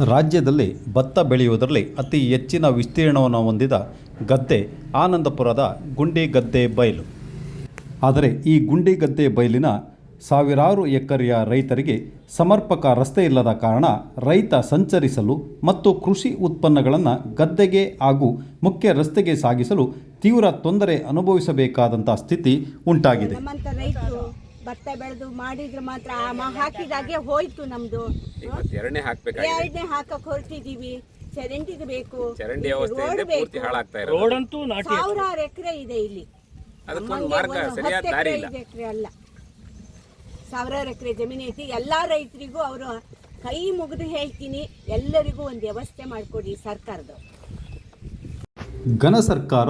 ರಾಜ್ಯದಲ್ಲಿ ಭತ್ತ ಬೆಳೆಯುವುದರಲ್ಲಿ ಅತಿ ಹೆಚ್ಚಿನ ವಿಸ್ತೀರ್ಣವನ್ನು ಹೊಂದಿದ ಗದ್ದೆ ಆನಂದಪುರದ ಗುಂಡಿ ಗದ್ದೆ ಬಯಲು ಆದರೆ ಈ ಗುಂಡಿ ಗದ್ದೆ ಬಯಲಿನ ಸಾವಿರಾರು ಎಕರೆಯ ರೈತರಿಗೆ ಸಮರ್ಪಕ ರಸ್ತೆ ಇಲ್ಲದ ಕಾರಣ ರೈತ ಸಂಚರಿಸಲು ಮತ್ತು ಕೃಷಿ ಉತ್ಪನ್ನಗಳನ್ನು ಗದ್ದೆಗೆ ಹಾಗೂ ಮುಖ್ಯ ರಸ್ತೆಗೆ ಸಾಗಿಸಲು ತೀವ್ರ ತೊಂದರೆ ಅನುಭವಿಸಬೇಕಾದಂಥ ಸ್ಥಿತಿ ಉಂಟಾಗಿದೆ. ಭತ್ತ ಬೆಳೆದು ಮಾಡಿದ್ರೆ ಮಾತ್ರ ಆ ಮ- ಹಾಕಿದಾಗೆ ಹೋಯ್ತು ನಮ್ದು. ಇವತ್ತು ಎರಡನೇ ಹಾಕ್ಬೇಕಾಗಿದೆ. ಎರಡನೇ ಹಾಕಕ್ ಹೊರಟಿದೀವಿ. ಚರಂಡಿಗೆ ಬೇಕು. ಚರಂಡಿ ವ್ಯವಸ್ಥೆಯಿಂದ ರೋಡ್ ಪೂರ್ತಿ ಬೇಕು. ಹಾಳಾಗ್ತಾ ಇರೋದು. ರೋಡಂತೂ ನಾಟಿ ಸಾವಿರಾರು ಎಕರೆ ಇದೆ ಇಲ್ಲಿ. ಅದಕ್ಕೊಂದು ನಮ್ಮಂಗೆ ಮಾರ್ಗ ಒಂದು ಸರಿಯಾದ ಹತ್ತು ದಾರಿ ಎಕರೆ ಇಲ್ಲ. ಐದು ಎಕರೆ ಅಲ್ಲ. ಸಾವಿರಾರು ಎಕರೆ ಜಮೀನು ಐತಿ. ಎಲ್ಲಾ ರೈತರಿಗೂ ಅವರು ಕೈ ಮುಗಿದು ಹೇಳ್ತೀನಿ. ಎಲ್ಲರಿಗೂ ಒಂದು ವ್ಯವಸ್ಥೆ ಮಾಡಿಕೊಡಿ ಸರ್ಕಾರದ ಘನ ಸರ್ಕಾರ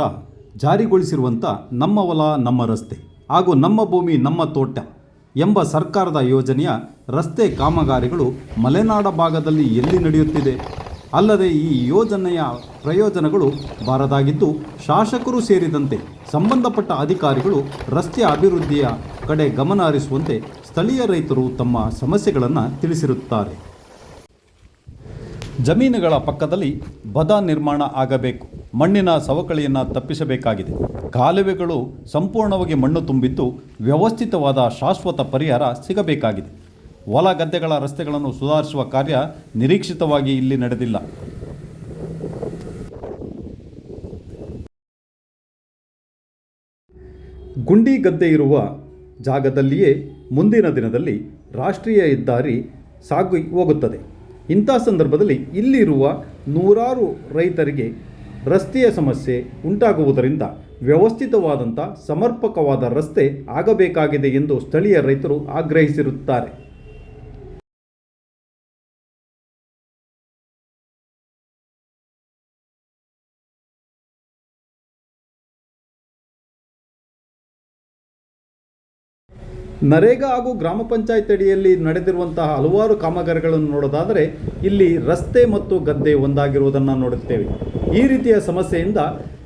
ಜಾರಿಗೊಳಿಸಿರುವಂಥ ನಮ್ಮ ಹೊಲ ನಮ್ಮ ರಸ್ತೆ. ಹಾಗೂ ನಮ್ಮ ಭೂಮಿ ನಮ್ಮ ತೋಟ ಎಂಬ ಸರ್ಕಾರದ ಯೋಜನೆಯ ರಸ್ತೆ ಕಾಮಗಾರಿಗಳು ಮಲೆನಾಡ ಭಾಗದಲ್ಲಿ ಎಲ್ಲಿ ನಡೆಯುತ್ತಿದೆ? ಅಲ್ಲದೆ ಈ ಯೋಜನೆಯ ಪ್ರಯೋಜನಗಳು ಬಾರದಾಗಿದ್ದು, ಶಾಸಕರು ಸೇರಿದಂತೆ ಸಂಬಂಧಪಟ್ಟ ಅಧಿಕಾರಿಗಳು ರಸ್ತೆ ಅಭಿವೃದ್ಧಿಯ ಕಡೆ ಗಮನ ಹರಿಸುವಂತೆ ಸ್ಥಳೀಯ ರೈತರು ತಮ್ಮ ಸಮಸ್ಯೆಗಳನ್ನು ತಿಳಿಸಿರುತ್ತಾರೆ. ಜಮೀನುಗಳ ಪಕ್ಕದಲ್ಲಿ ಬದ ನಿರ್ಮಾಣ ಆಗಬೇಕು. ಮಣ್ಣಿನ ಸವಕಳಿಯನ್ನು ತಪ್ಪಿಸಬೇಕಾಗಿದೆ. ಕಾಲುವೆಗಳು ಸಂಪೂರ್ಣವಾಗಿ ಮಣ್ಣು ತುಂಬಿದ್ದು ವ್ಯವಸ್ಥಿತವಾದ ಶಾಶ್ವತ ಪರಿಹಾರ ಸಿಗಬೇಕಾಗಿದೆ. ಹೊಲ ಗದ್ದೆಗಳ ರಸ್ತೆಗಳನ್ನು ಸುಧಾರಿಸುವ ಕಾರ್ಯ ನಿರೀಕ್ಷಿತವಾಗಿ ಇಲ್ಲಿ ನಡೆದಿಲ್ಲ. ಗುಂಡಿ ಗದ್ದೆ ಇರುವ ಜಾಗದಲ್ಲಿಯೇ ಮುಂದಿನ ದಿನದಲ್ಲಿ ರಾಷ್ಟ್ರೀಯ ಹೆದ್ದಾರಿ ಸಾಗಿ ಹೋಗುತ್ತದೆ. ಇಂಥ ಸಂದರ್ಭದಲ್ಲಿ ಇಲ್ಲಿರುವ ನೂರಾರು ರೈತರಿಗೆ ರಸ್ತೆಯ ಸಮಸ್ಯೆ ಉಂಟಾಗುವುದರಿಂದ ವ್ಯವಸ್ಥಿತವಾದಂಥ ಸಮರ್ಪಕವಾದ ರಸ್ತೆ ಆಗಬೇಕಾಗಿದೆ ಎಂದು ಸ್ಥಳೀಯ ರೈತರು ಆಗ್ರಹಿಸಿರುತ್ತಾರೆ. ನರೇಗಾ ಹಾಗೂ ಗ್ರಾಮ ಪಂಚಾಯತ್ ಅಡಿಯಲ್ಲಿ ನಡೆದಿರುವಂತಹ ಹಲವಾರು ಕಾಮಗಾರಿಗಳನ್ನು ನೋಡೋದಾದರೆ ಇಲ್ಲಿ ರಸ್ತೆ ಮತ್ತು ಗದ್ದೆ ಒಂದಾಗಿರುವುದನ್ನು ನೋಡುತ್ತೇವೆ. ಈ ರೀತಿಯ ಸಮಸ್ಯೆಯಿಂದ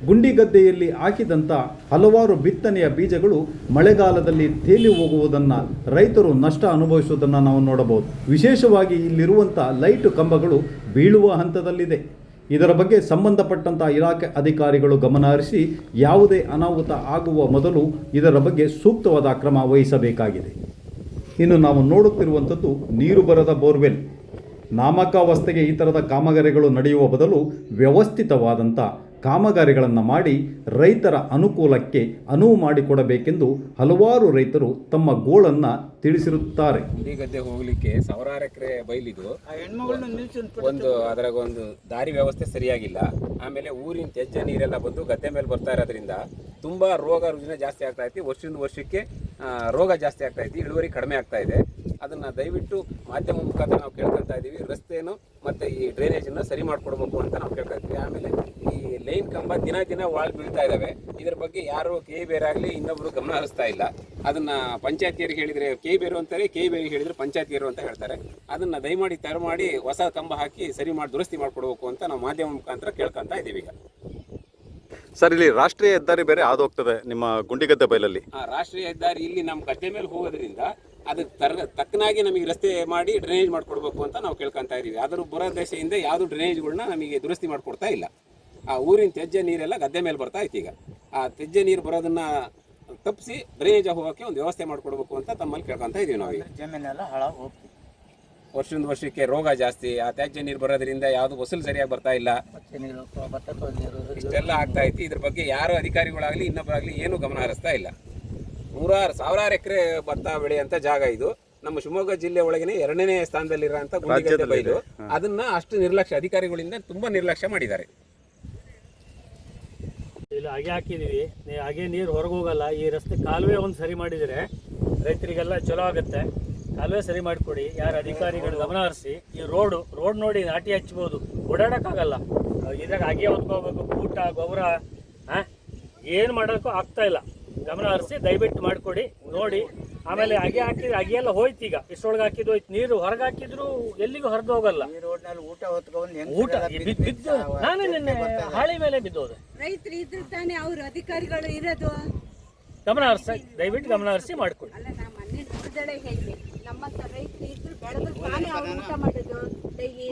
ಗುಂಡಿ ಗದ್ದೆಯಲ್ಲಿ ಹಾಕಿದಂಥ ಹಲವಾರು ಬಿತ್ತನೆಯ ಬೀಜಗಳು ಮಳೆಗಾಲದಲ್ಲಿ ತೇಲಿ ಹೋಗುವುದನ್ನು, ರೈತರು ನಷ್ಟ ಅನುಭವಿಸುವುದನ್ನು ನಾವು ನೋಡಬಹುದು. ವಿಶೇಷವಾಗಿ ಇಲ್ಲಿರುವಂಥ ಲೈಟ್ ಕಂಬಗಳು ಬೀಳುವ ಹಂತದಲ್ಲಿದೆ. ಇದರ ಬಗ್ಗೆ ಸಂಬಂಧಪಟ್ಟಂಥ ಇಲಾಖೆ ಅಧಿಕಾರಿಗಳು ಗಮನ ಹರಿಸಿ ಯಾವುದೇ ಅನಾಹುತ ಆಗುವ ಮೊದಲು ಇದರ ಬಗ್ಗೆ ಸೂಕ್ತವಾದ ಕ್ರಮ ವಹಿಸಬೇಕಾಗಿದೆ. ಇನ್ನು ನಾವು ನೋಡುತ್ತಿರುವಂಥದ್ದು ನೀರು ಬರದ ಬೋರ್ವೆಲ್. ನಾಮಕಾವಸ್ಥೆಗೆ ಈ ಥರದ ಕಾಮಗಾರಿಗಳು ನಡೆಯುವ ಬದಲು ವ್ಯವಸ್ಥಿತವಾದಂಥ ಕಾಮಗಾರಿಗಳನ್ನು ಮಾಡಿ ರೈತರ ಅನುಕೂಲಕ್ಕೆ ಅನುವು ಮಾಡಿಕೊಡಬೇಕೆಂದು ಹಲವಾರು ರೈತರು ತಮ್ಮ ಗೋಳನ್ನು ತಿಳಿಸಿರುತ್ತಾರೆ. ಗುಂಡಿ ಗದ್ದೆ ಹೋಗಲಿಕ್ಕೆ ಸಾವಿರಾರು ಎಕರೆ ಬೈಲಿದು ಒಂದು ಅದ್ರಾಗ ಒಂದು ದಾರಿ ವ್ಯವಸ್ಥೆ ಸರಿಯಾಗಿಲ್ಲ. ಆಮೇಲೆ ಊರಿನ ತ್ಯಾಜ್ಯ ನೀರೆಲ್ಲ ಬಂದು ಗದ್ದೆ ಮೇಲೆ ಬರ್ತಾ ಇರೋದ್ರಿಂದ ತುಂಬ ರೋಗ ರುಜಿನ ಜಾಸ್ತಿ ಆಗ್ತಾ ಐತಿ. ವರ್ಷದಿಂದ ವರ್ಷಕ್ಕೆ ರೋಗ ಜಾಸ್ತಿ ಆಗ್ತಾ ಐತಿ. ಇಳುವರಿ ಕಡಿಮೆ ಆಗ್ತಾ ಇದೆ. ಅದನ್ನ ದಯವಿಟ್ಟು ಮಾಧ್ಯಮ ಮುಖಾಂತರ ನಾವು ಕೇಳ್ಕೊಳ್ತಾ ಇದೀವಿ. ರಸ್ತೆಯನ್ನು ಮತ್ತೆ ಈ ಡ್ರೈನೇಜ್ ಅನ್ನ ಸರಿ ಮಾಡ್ಕೊಡ್ಬೇಕು ಅಂತ ನಾವು ಕೇಳ್ತಾ ಇದ್ವಿ. ಆಮೇಲೆ ಈ ಲೈನ್ ಕಂಬ ದಿನ ದಿನ ವಾಳ್ ಬೀಳ್ತಾ ಇದಾವೆ. ಇದ್ರ ಬಗ್ಗೆ ಯಾರು ಕೆ ಬೇರೆ ಆಗಲಿ ಇನ್ನೊಬ್ರು ಗಮನ ಹರಿಸ್ತಾ ಇಲ್ಲ. ಅದನ್ನ ಪಂಚಾಯತಿಯರಿಗೆ ಹೇಳಿದ್ರೆ ಕೆ ಬೇರು ಅಂತಾರೆ ಕೆ ಬೇರೆ ಹೇಳಿದ್ರೆ ಪಂಚಾಯತಿಯರು ಅಂತ ಹೇಳ್ತಾರೆ. ಅದನ್ನ ದಯಮಾಡಿ ತರ ಮಾಡಿ ಹೊಸ ಕಂಬ ಹಾಕಿ ಸರಿ ಮಾಡಿ ದುರಸ್ತಿ ಮಾಡ್ಕೊಡ್ಬೇಕು ಅಂತ ನಾವು ಮಾಧ್ಯಮ ಮುಖಾಂತರ ಕೇಳ್ಕೊಂತ ಇದ್ದೀವಿ ಈಗ. ಸರ್ ಇಲ್ಲಿ ರಾಷ್ಟ್ರೀಯ ಹೆದ್ದಾರಿ ಬೇರೆ ಹಾದು ಹೋಗ್ತದೆ ನಿಮ್ಮ ಗುಂಡಿಗದ್ದೆ ಬೈಲಲ್ಲಿ ಆ ರಾಷ್ಟ್ರೀಯ ಹೆದ್ದಾರಿ ಇಲ್ಲಿ ನಮ್ಮ ಗದ್ದೆ ಮೇಲೆ ಹೋಗೋದ್ರಿಂದ ಅದಕ್ಕೆ ತರ ತಕ್ಕನಾಗಿ ನಮಗೆ ರಸ್ತೆ ಮಾಡಿ ಡ್ರೈನೇಜ್ ಮಾಡಿಕೊಡ್ಬೇಕು ಅಂತ ನಾವು ಕೇಳ್ಕೊತಾ ಇದ್ದೀವಿ. ಆದರೂ ಬರೋ ದೇಶದಿಂದ ಯಾವುದು ಡ್ರೈನೇಜ್ಗಳನ್ನ ನಮಗೆ ದುರಸ್ತಿ ಮಾಡಿಕೊಡ್ತಾ ಇಲ್ಲ. ಆ ಊರಿನ ತ್ಯಾಜ್ಯ ನೀರೆಲ್ಲ ಗದ್ದೆ ಮೇಲೆ ಬರ್ತಾ ಐತಿ ಈಗ. ಆ ತ್ಯಾಜ್ಯ ನೀರು ಬರೋದನ್ನ ತಪ್ಪಿಸಿ ಡ್ರೈನೇಜ್ ಹೋಗೋಕ್ಕೆ ಒಂದು ವ್ಯವಸ್ಥೆ ಮಾಡಿಕೊಡ್ಬೇಕು ಅಂತ ತಮ್ಮಲ್ಲಿ ಕೇಳ್ಕೊತಾ ಇದ್ದೀವಿ ನಾವು ಈಗ. ಜಮೀನೆಲ್ಲ ಹಾಳಾಗಿ ಹೋಗ್ತೀವಿ ವರ್ಷದಿಂದ ವರ್ಷಕ್ಕೆ ರೋಗ ಜಾಸ್ತಿ ಆ ತ್ಯಾಜ್ಯ ನೀರು ಬರೋದ್ರಿಂದ ಯಾವುದು ವಸೂಲು ಸರಿಯಾಗಿ ಬರ್ತಾ ಇಲ್ಲ. ಇಷ್ಟೆಲ್ಲ ಆಗ್ತಾ ಐತಿ ಇದ್ರ ಬಗ್ಗೆ ಯಾರು ಅಧಿಕಾರಿಗಳಾಗಲಿ ಇನ್ನೊಬ್ಬರಾಗಲಿ ಏನು ಗಮನ ಹರಿಸ್ತಾ ಇಲ್ಲ. ನೂರಾರು ಸಾವಿರಾರು ಎಕರೆ ಭತ್ತ ಬೆಳೆಯಂತ ಜಾಗ ಇದು. ನಮ್ಮ ಶಿವಮೊಗ್ಗ ಜಿಲ್ಲೆ ಒಳಗನೆ ಎರಡನೇ ಸ್ಥಾನದಲ್ಲಿರೋಂಥ ಗುಂಡಿಗದ್ದೆ ಬೈಲು. ಅದನ್ನ ಅಷ್ಟು ನಿರ್ಲಕ್ಷ್ಯ ಅಧಿಕಾರಿಗಳಿಂದ ತುಂಬಾ ನಿರ್ಲಕ್ಷ್ಯ ಮಾಡಿದ್ದಾರೆ. ಇಲ್ಲಿ ಹಾಗೆ ಹಾಕಿದೀವಿ. ನೀ- ಹಾಗೆ ನೀರು ಹೊರಗೆ ಹೋಗಲ್ಲ. ಈ ರಸ್ತೆ ಕಾಲುವೆ ಒಂದು ಸರಿ ಮಾಡಿದರೆ ರೈತರಿಗೆಲ್ಲ ಚಲೋ ಆಗುತ್ತೆ. ಕಾಲುವೆ ಸರಿ ಮಾಡಿಕೊಡಿ. ಯಾರು ಅಧಿಕಾರಿಗಳು ಗಮನ ಹರಿಸಿ ಈ ರೋಡು ರೋಡ್ ನೋಡಿ ನಾಟಿ ಹಚ್ಬೋದು. ಓಡಾಡೋಕ್ಕಾಗಲ್ಲ. ಇದ್ರಾಗ ಹಾಗೆ ಹೊತ್ಕೋಬೇಕು. ಊಟ ಗೊಬ್ಬರ ಹಾಂ? ಏನು ಮಾಡೋಕ್ಕೂ ಆಗ್ತಾ ಇಲ್ಲ. ಗಮನ ಹರಿಸಿ ದಯವಿಟ್ಟು ಮಾಡಿಕೊಡಿ ನೋಡಿ. ಆಮೇಲೆ ಅಗೆ ಹಾಕಿದ್ರೆ ಅಗೆಯೆಲ್ಲ ಎಲ್ಲ ಹೋಯ್ತು ಈಗ. ಇಷ್ಟೊಳಗೆ ಹಾಕಿದ್ ಹೋಯ್ತು. ನೀರು ಹೊರಗೆ ಹಾಕಿದ್ರು ಎಲ್ಲಿಗೂ ಹರಿದು ಹೋಗಲ್ಲ. ಊಟ ಹೊತ್ಕೊಂಡು ಊಟ ಬಿದ್ದು ನಾನು ನಾನೇ ನಿನ್ನೆ ಹಾಳಿ ಮೇಲೆ ಬಿದ್ದೋದೆ. ರೈತರು ಇದ್ರೆ ತಾನೇ ಅವ್ರ ಅಧಿಕಾರಿಗಳು ಇರೋದು. ಗಮನ ಹರಿಸ ದಯವಿಟ್ಟು ಗಮನ ಹರಿಸಿ ಮಾಡಿಕೊಡಿ. ಅಲ್ಲ ನಾ ಮೊನ್ನೆ ನೋಡ್ದಳೆ ಹೇಳಿ ನಮ್ಮಂತ ರೈತರು ಇದ್ರು ಬೆಳೆದ್ರೆ ತಾನೇ ಅವ್ರು ಊಟ ಮಾಡೋದು? ಡೈಲಿ.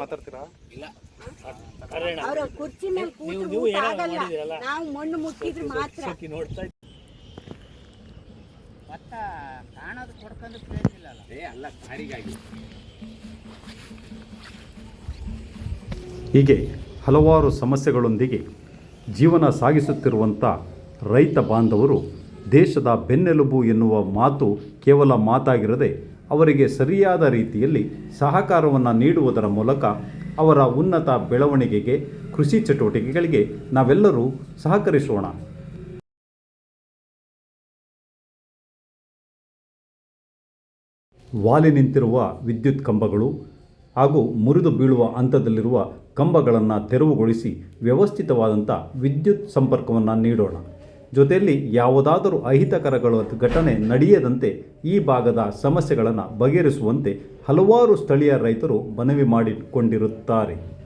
ಕರೆಣ ಅವ್ರ ಕುರ್ಚಿ ಮೇಲೆ ಕೂತು ನೀವು ಊಟ ಆಗಲ್ಲ. ನಾವು ಮಣ್ಣು ಮುಟ್ಟಿದ್ರೆ ಮಾತ್ರ. ನೋಡ್ತಾ. ಭತ್ತ ಕಾಣೋದು ಕೊಡ್ಕೊಂಡು ಪ್ಲೇಸ್ ಏ ಅಲ್ಲ ಕಾಡಿಗಾಗಿ. ಹೀಗೆ ಹಲವಾರು ಸಮಸ್ಯೆಗಳೊಂದಿಗೆ ಜೀವನ ಸಾಗಿಸುತ್ತಿರುವಂಥ ರೈತ ಬಾಂಧವರು ದೇಶದ ಬೆನ್ನೆಲುಬು ಎನ್ನುವ ಮಾತು ಕೇವಲ ಮಾತಾಗಿರದೆ ಅವರಿಗೆ ಸರಿಯಾದ ರೀತಿಯಲ್ಲಿ ಸಹಕಾರವನ್ನು ನೀಡುವುದರ ಮೂಲಕ ಅವರ ಉನ್ನತ ಬೆಳವಣಿಗೆಗೆ ಕೃಷಿ ಚಟುವಟಿಕೆಗಳಿಗೆ ನಾವೆಲ್ಲರೂ ಸಹಕರಿಸೋಣ. ವಾಲಿ ನಿಂತಿರುವ ವಿದ್ಯುತ್ ಕಂಬಗಳು ಹಾಗೂ ಮುರಿದು ಬೀಳುವ ಹಂತದಲ್ಲಿರುವ ಕಂಬಗಳನ್ನು ತೆರವುಗೊಳಿಸಿ ವ್ಯವಸ್ಥಿತವಾದಂಥ ವಿದ್ಯುತ್ ಸಂಪರ್ಕವನ್ನು ನೀಡೋಣ. ಜೊತೆಯಲ್ಲಿ ಯಾವುದಾದರೂ ಅಹಿತಕರಗಳ ಘಟನೆ ನಡೆಯದಂತೆ ಈ ಭಾಗದ ಸಮಸ್ಯೆಗಳನ್ನು ಬಗೆಹರಿಸುವಂತೆ ಹಲವಾರು ಸ್ಥಳೀಯ ರೈತರು ಮನವಿ ಮಾಡಿಕೊಂಡಿರುತ್ತಾರೆ.